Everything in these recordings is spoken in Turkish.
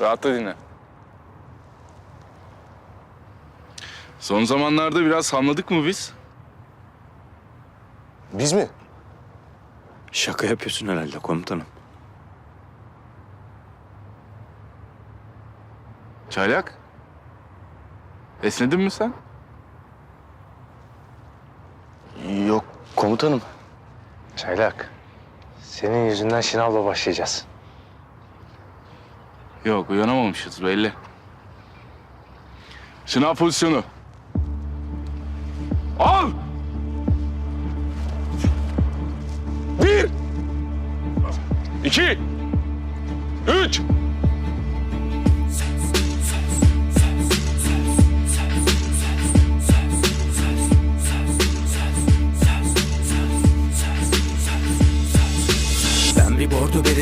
Rahatla dinle. Son zamanlarda biraz hamladık mı biz? Biz mi? Şaka yapıyorsun herhalde komutanım. Çaylak. Esnedin mi sen? Yok komutanım. Çaylak. Senin yüzünden şınavla başlayacağız. Yok uyanamamışız belli. Sınav pozisyonu. Al! Bir! İki! Üç!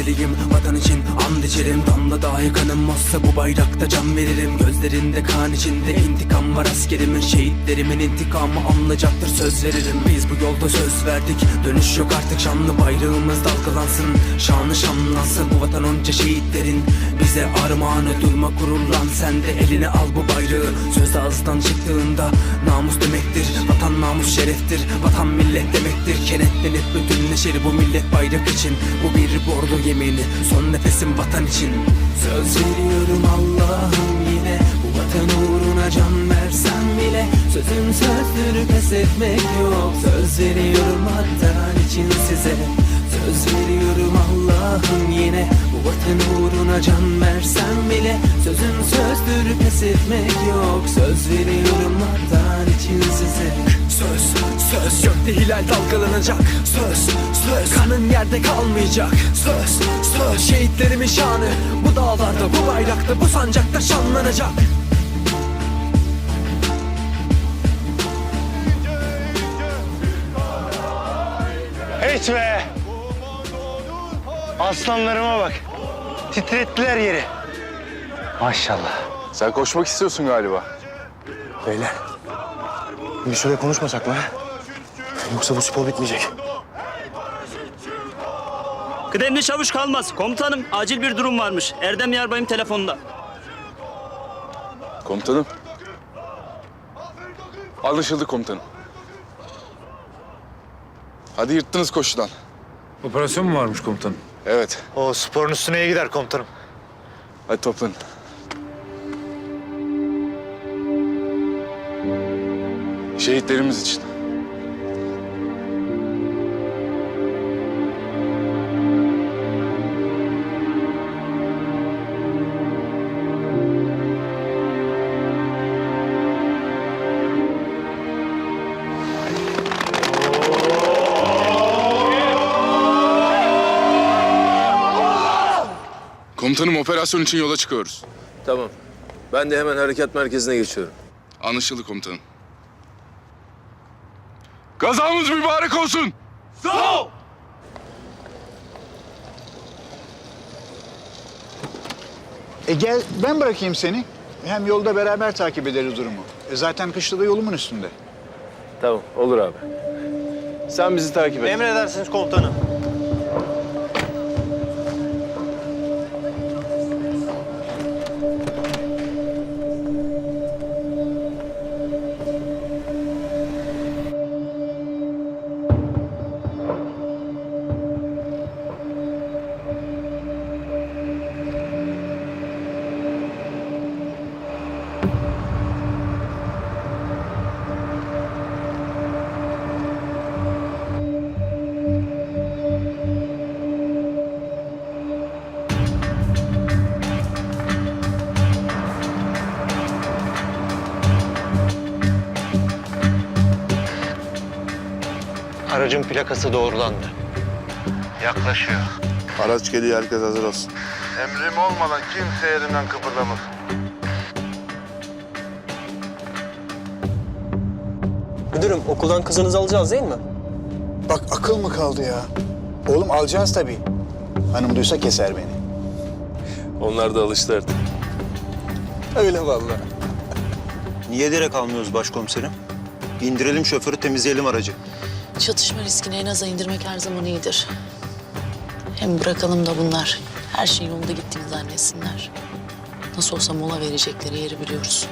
Bereliyim vatan için and içerim. Damla dahi kanım olsa bu bayrakta can veririm. Gözlerinde kan içinde intikam var askerimin. Şehitlerimin intikamı anlayacaktır söz veririm. Biz bu yolda söz verdik dönüş yok artık. Şanlı bayrağımız dalgalansın Şanı şanlansın. Bu vatan onca şehitlerin Bize armağanı. Durma gururlan Sen de eline al bu bayrağı. Söz ağızdan çıktığında namus demektir. Vatan namus şereftir Vatan millet demektir. Kenetlenip bütünleşir bu millet bayrak için. Bu bir bordo yemini Son nefesim vatan için. Söz veriyorum Allah'ım yine Bu vatan uğruna can versem bile. Sözün sözdür pes etmek yok. Söz veriyorum vatan için size. Söz veriyorum Allah'ım yine vatan uğruna can versem bile Sözün sözdür pes etmek yok. Söz veriyorum vatan için size. Söz, söz Gökte hilal dalgalanacak. Söz, söz Kanın yerde kalmayacak. Söz, söz Şehitlerimin şanı. Bu dağlarda, bu bayrakta, bu sancakta şanlanacak. Hiç be! Aslanlarıma bak. Titrettiler yeri. Maşallah. Sen koşmak istiyorsun galiba. Beyler. Bir süre konuşmasak mı? ha? Yoksa bu spor bitmeyecek. Kıdemli çavuş kalmaz. Komutanım acil bir durum varmış. Erdem Yarbay'ım telefonda. Komutanım. Anlaşıldı komutanım. Hadi yırttınız koşudan. Operasyon mu varmış komutanım? Evet. O sporun üstüne iyi gider komutanım. Hadi toplanın. Şehitlerimiz için. Komutanım operasyon için yola çıkıyoruz. Tamam. Ben de hemen harekat merkezine geçiyorum. Anlaşıldı komutanım. Gazamız mübarek olsun. E gel ben bırakayım seni. Hem yolda beraber takip ederiz durumu. E zaten kışla da yolumun üstünde. Tamam, olur abi. Sen bizi takip et. Emredersiniz komutanım. Aracın plakası doğrulandı. Yaklaşıyor. Araç geliyor herkes hazır olsun. Emrim olmadan kimse yerinden kıpırdamaz. Müdürüm, okuldan kızınızı alacağız değil mi? Bak akıl mı kaldı ya? Oğlum alacağız tabii. Hanım duysa keser beni. Onlar da alıştı artık. Öyle vallahi. Niye direkt almıyoruz başkomiserim? İndirelim şoförü temizleyelim aracı. Çatışma riskini en aza indirmek her zaman iyidir. Hem bırakalım da bunlar her şey yolunda gittiğini zannetsinler. Nasıl olsa mola verecekleri yeri biliyoruz.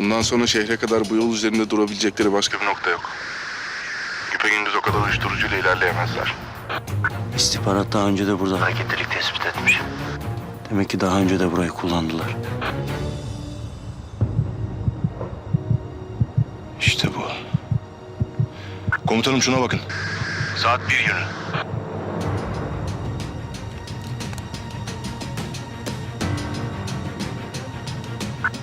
Bundan sonra şehre kadar bu yol üzerinde durabilecekleri başka bir nokta yok. Güpegündüz o kadar uyuşturucuyla ilerleyemezler. İstihbarat daha önce de burada. Hareketlilik tespit etmiş. Demek ki daha önce de burayı kullandılar. İşte bu. Komutanım şuna bakın. Saat bir yönü.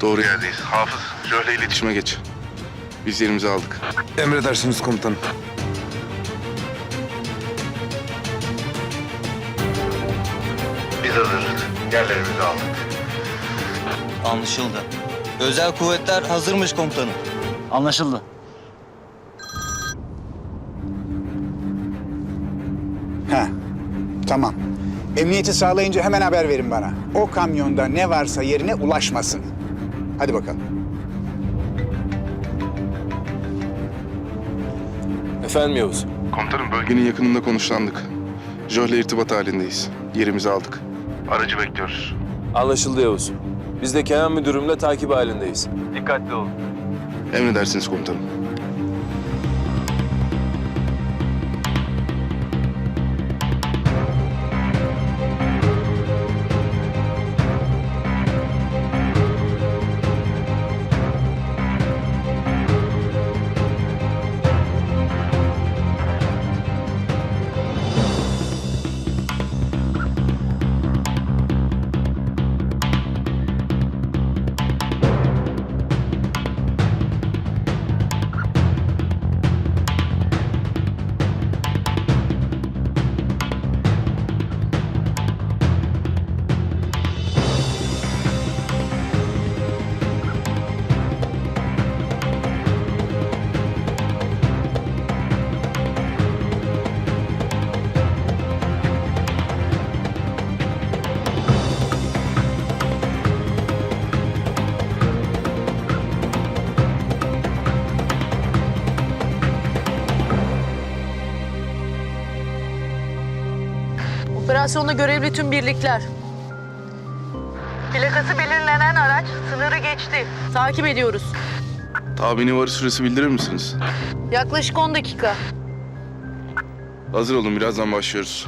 Doğru yerdeyiz. Hafız, Jöl'le iletişime geç. Biz yerimizi aldık. Emredersiniz komutanım. Biz hazırız. Yerlerimizi aldık. Anlaşıldı. Özel kuvvetler hazırmış komutanım. Anlaşıldı. Ha, tamam. Emniyeti sağlayınca hemen haber verin bana. O kamyonda ne varsa yerine ulaşmasın. Hadi bakalım. Efendim Yavuz. Komutanım bölgenin yakınında konuşlandık. Jöl'le irtibat halindeyiz. Yerimizi aldık. Aracı bekliyoruz. Anlaşıldı Yavuz. Biz de Kenan müdürümle takip halindeyiz. Dikkatli olun. Emredersiniz komutanım. Operasyonda görevli tüm birlikler. Plakası belirlenen araç sınırı geçti. Takip ediyoruz. Tahmini varış süresi bildirir misiniz? Yaklaşık 10 dakika. Hazır olun birazdan başlıyoruz.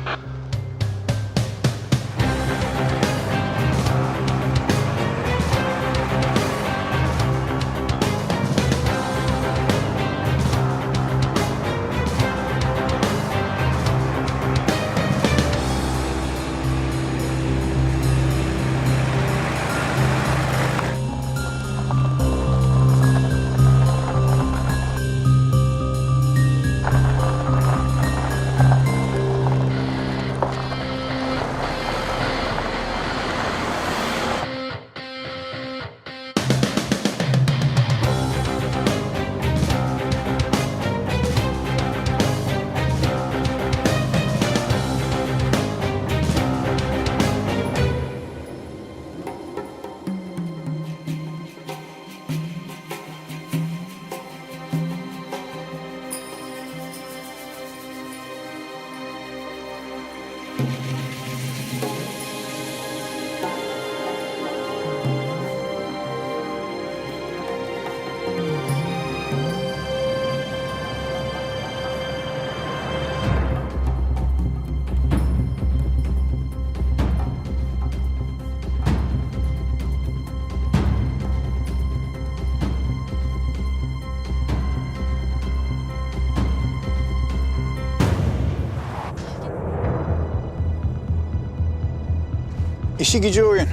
İşi gücü oyun.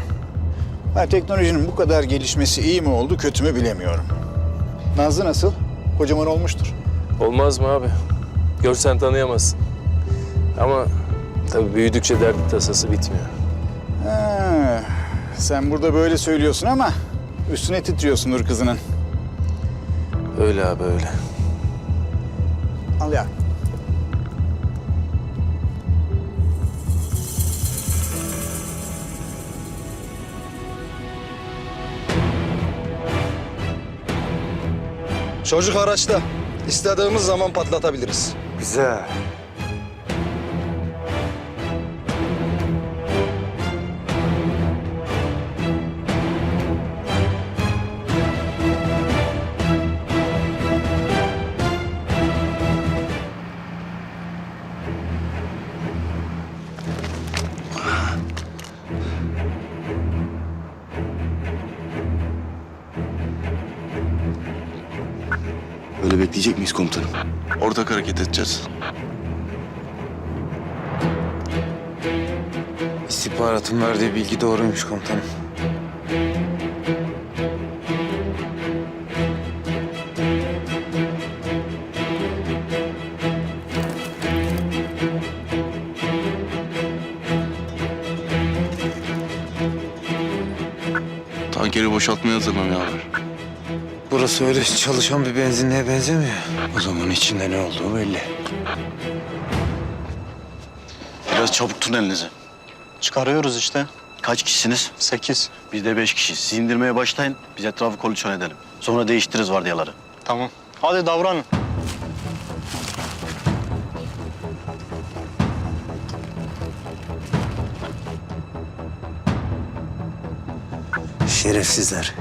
Ha, teknolojinin bu kadar gelişmesi iyi mi oldu, kötü mü bilemiyorum. Nazlı nasıl? Kocaman olmuştur. Olmaz mı abi? Görsen tanıyamazsın. Ama tabii büyüdükçe derdi tasası bitmiyor. Ha, sen burada böyle söylüyorsun ama üstüne titriyorsundur kızının. Öyle abi öyle. Al ya. Çocuk araçta. İstediğimiz zaman patlatabiliriz. Güzel. Böyle bekleyecek miyiz komutanım? Ortak hareket edeceğiz. İstihbaratın verdiği bilgi doğruymuş komutanım. Tankeri boşaltmaya hazırlanıyorlar. Burası öyle çalışan bir benzinliğe benzemiyor. O zaman içinde ne olduğu belli. Biraz çabuk tutun elinizi. Çıkarıyoruz işte. Kaç kişisiniz? Sekiz. Biz de beş kişi. Siz indirmeye başlayın. Biz etrafı kondisyon edelim. Sonra değiştiririz vardiyaları. Tamam. Hadi davranın. Şerefsizler.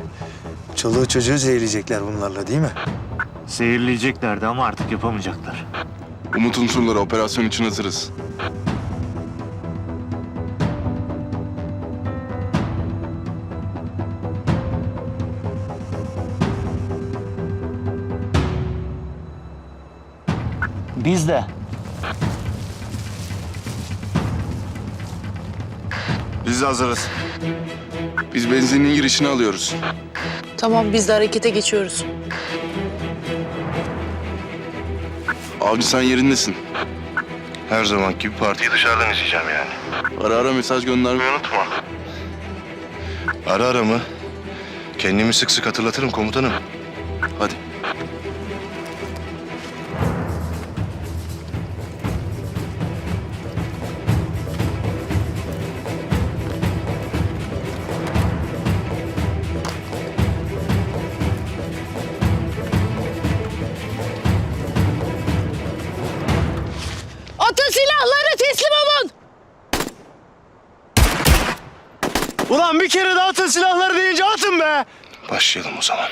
Çoluğu çocuğu zehirleyecekler bunlarla değil mi? Zehirleyeceklerdi ama artık yapamayacaklar. Umut unsurları operasyon için hazırız. Biz de. Biz de hazırız. Biz benzinliğin girişini alıyoruz. Tamam biz de harekete geçiyoruz. Avcı sen yerindesin. Her zamanki gibi partiyi dışarıdan izleyeceğim yani. Ara ara mesaj göndermeyi Unutma. Ara ara mı? Kendimi sık sık hatırlatırım komutanım. Başlayalım o zaman.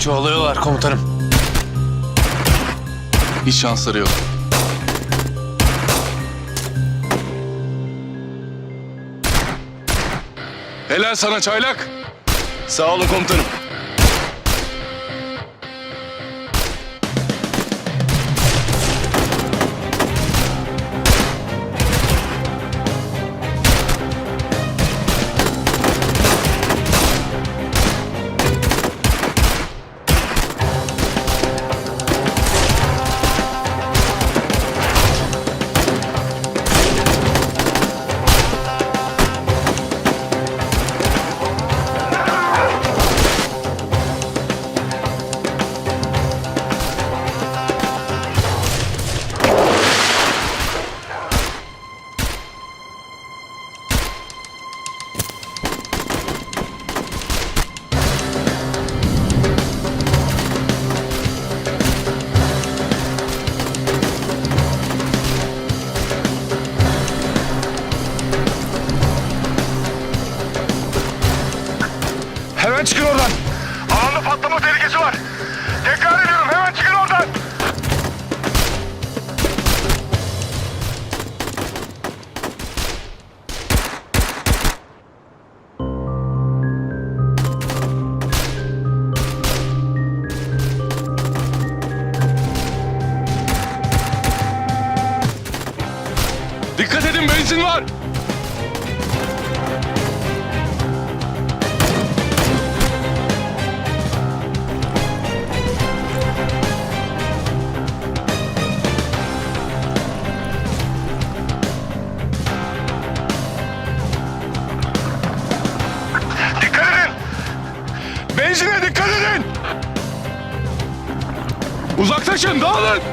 Çoğalıyorlar komutanım. Hiç şansları yok. Helal sana çaylak. Sağ olun komutanım. дозор! Uzaklaşın, dağılın!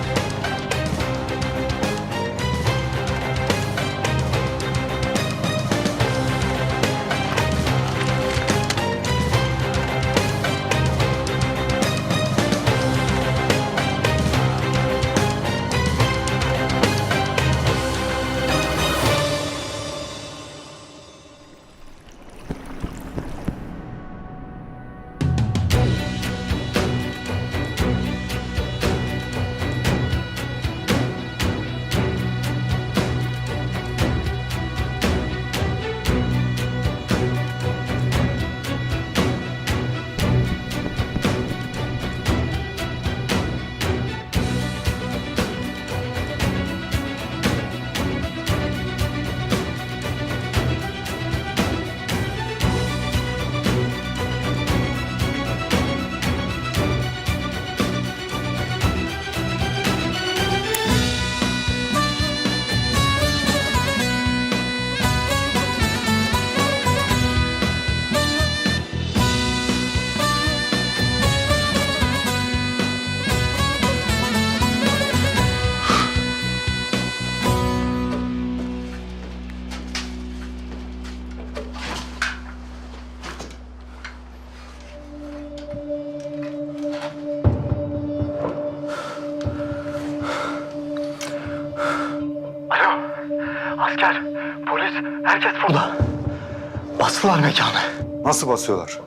Mekanı. Nasıl basıyorlar?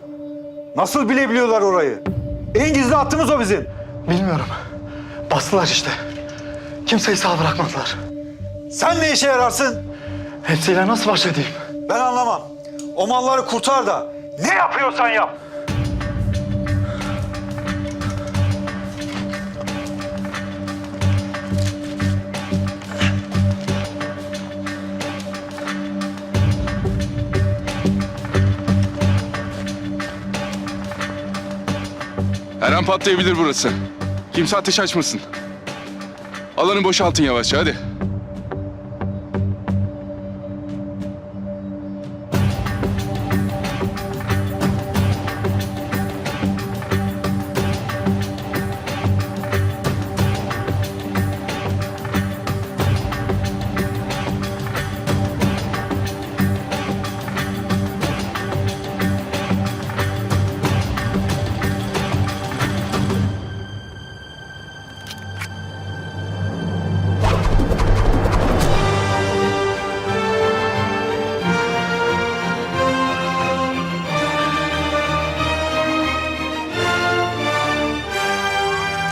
Nasıl bilebiliyorlar orayı? En gizli hattımız o bizim. Bilmiyorum. Bastılar işte. Kimseyi sağ bırakmadılar. Sen ne işe yararsın? Hepsiyle nasıl baş edeyim? Ben anlamam. O malları kurtar da ne yapıyorsan yap. Her an patlayabilir burası. Kimse ateş açmasın. Alanı boşaltın yavaşça hadi.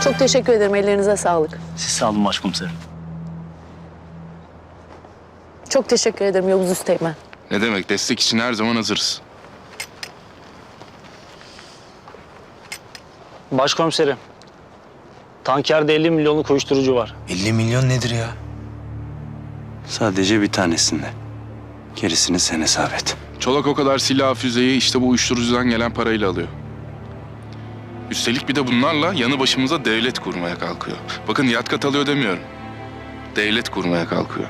Çok teşekkür ederim. Ellerinize sağlık. Siz sağ olun başkomiserim. Çok teşekkür ederim Yavuz Üsteğmen. Ne demek destek için her zaman hazırız. Başkomiserim. Tankerde 50 milyonluk uyuşturucu var. 50 milyon nedir ya? Sadece bir tanesinde. Gerisini sen hesap et. Çolak o kadar silah füzeyi işte bu uyuşturucudan gelen parayla alıyor. Üstelik bir de bunlarla yanı başımıza devlet kurmaya kalkıyor. Bakın yat kat alıyor demiyorum. Devlet kurmaya kalkıyor.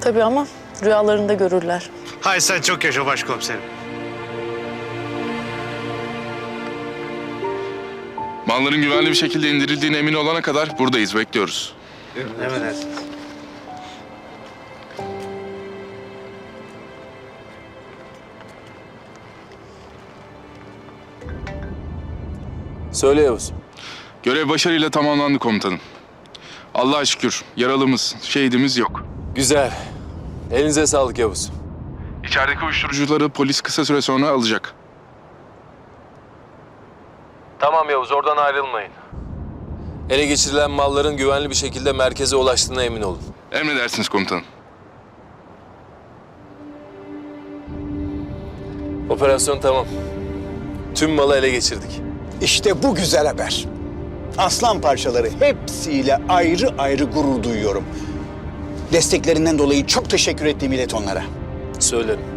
Tabii ama rüyalarında görürler. Hay sen çok yaşa başkomiserim. Malların güvenli bir şekilde indirildiğine emin olana kadar buradayız, bekliyoruz. Emredersiniz. Söyle Yavuz. Görev başarıyla tamamlandı komutanım. Allah'a şükür yaralımız, şehidimiz yok. Güzel. Elinize sağlık Yavuz. İçerideki uyuşturucuları polis kısa süre sonra alacak. Tamam Yavuz oradan ayrılmayın. Ele geçirilen malların güvenli bir şekilde merkeze ulaştığına emin olun. Emredersiniz komutanım. Operasyon tamam. Tüm malı ele geçirdik. İşte bu güzel haber. Aslan parçaları hepsiyle ayrı ayrı gurur duyuyorum. Desteklerinden dolayı çok teşekkür ettiğimi ilet onlara. Söylerim.